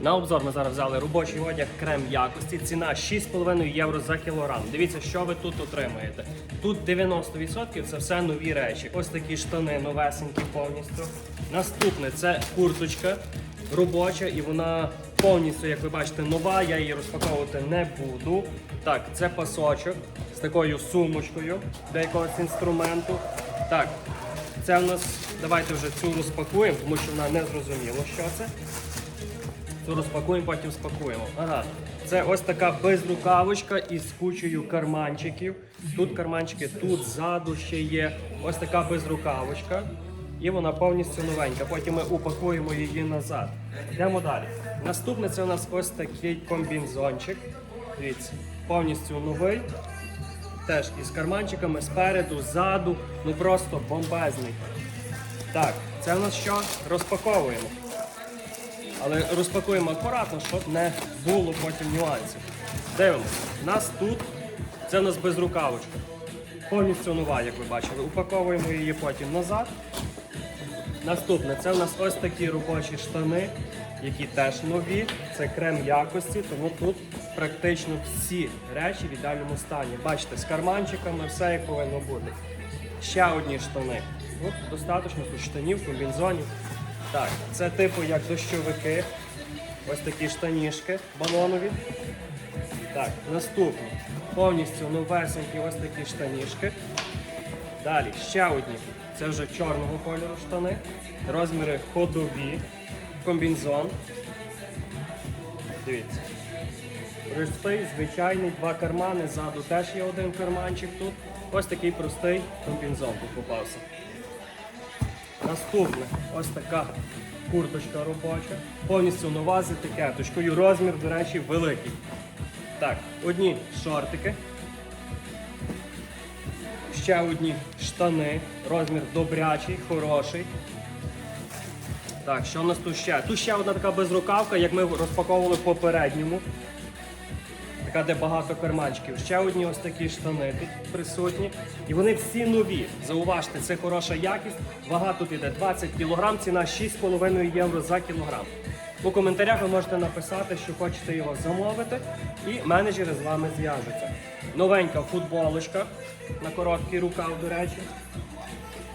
На обзор ми зараз взяли робочий одяг крем якості. Ціна 6,5 євро за кілограм. Дивіться, що ви тут отримаєте. Тут 90% це все нові речі. Ось такі штани новесенькі повністю. Наступне це курточка робоча, і вона повністю, як ви бачите, нова. Я її розпаковувати не буду. Так, це пасочок з такою сумочкою для якогось інструменту. Так, це в нас. Давайте вже цю розпакуємо, тому що вона не зрозуміло, що це. Цю розпакуємо, потім спакуємо. Ага. Це ось така безрукавочка із кучею карманчиків. Тут карманчики, тут ззаду ще є. Ось така безрукавочка. І вона повністю новенька. Потім ми упакуємо її назад. Йдемо далі. Наступне це у нас ось такий комбінзончик. Дивіться, повністю новий. Теж із карманчиками спереду, ззаду. Ну просто бомбезний. Так, це у нас що? Розпаковуємо. Але розпакуємо акуратно, щоб не було потім нюансів. Дивимося. Нас тут, це у нас безрукавочка. Повністю нова, як ви бачили. Упаковуємо її потім назад. Наступне, це у нас ось такі робочі штани, які теж нові. Це крем якості, тому тут практично всі речі в ідеальному стані. Бачите, з карманчиками, все як повинно бути. Ще одні штани. От достатньо тут штанів, комбінзонів. Так, це типу як дощовики. Ось такі штанішки балонові. Так, наступні. Повністю новесенькі ось такі штанішки. Далі ще одні. Це вже чорного кольору штани. Розміри ходові. Комбінзон. Дивіться. Простий, звичайний, два кармани. Ззаду теж є один карманчик тут. Ось такий простий комбінзон тут попався. Наступне ось така курточка робоча. Повністю нова з етикеточкою. Розмір, до речі, великий. Так, одні шортики. Ще одні штани. Розмір добрячий, хороший. Так, що у нас тут ще? Тут ще одна така безрукавка, як ми розпаковували в попередньому. Така, де багато карманчиків. Ще одні ось такі штани тут присутні. І вони всі нові. Зауважте, це хороша якість. Вага тут іде 20 кг, ціна 6,5 євро за кілограм. У коментарях ви можете написати, що хочете його замовити, і менеджери з вами зв'яжуться. Новенька футболочка на короткий рукав, до речі.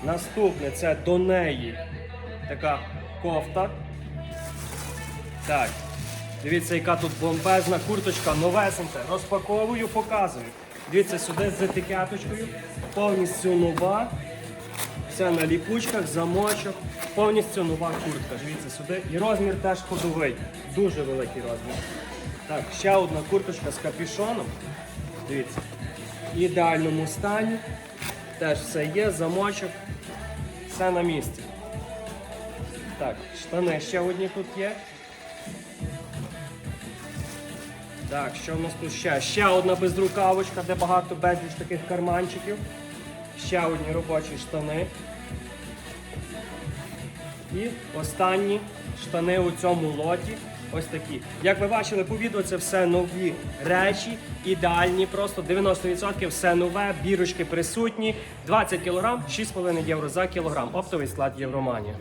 Наступне це до неї така кофта. Так. Дивіться, яка тут бомбезна курточка, новесенька. Розпаковую, показую. Дивіться, сюди з етикеточкою. Повністю нова. Все на ліпучках, замочок. Повністю нова куртка. Дивіться сюди. І розмір теж ходовий. Дуже великий розмір. Так, ще одна курточка з капюшоном. Дивіться. В ідеальному стані. Теж все є, замочок. Все на місці. Так, штани ще одні тут є. Так, що в нас тут ще? Ще одна безрукавочка, де багато безліч таких карманчиків. Ще одні робочі штани. І останні штани у цьому лоті. Ось такі. Як ви бачили по відео, це все нові речі, ідеальні, просто 90% все нове, бірочки присутні. 20 кг, 6,5 євро за кілограм. Оптовий склад Євроманія.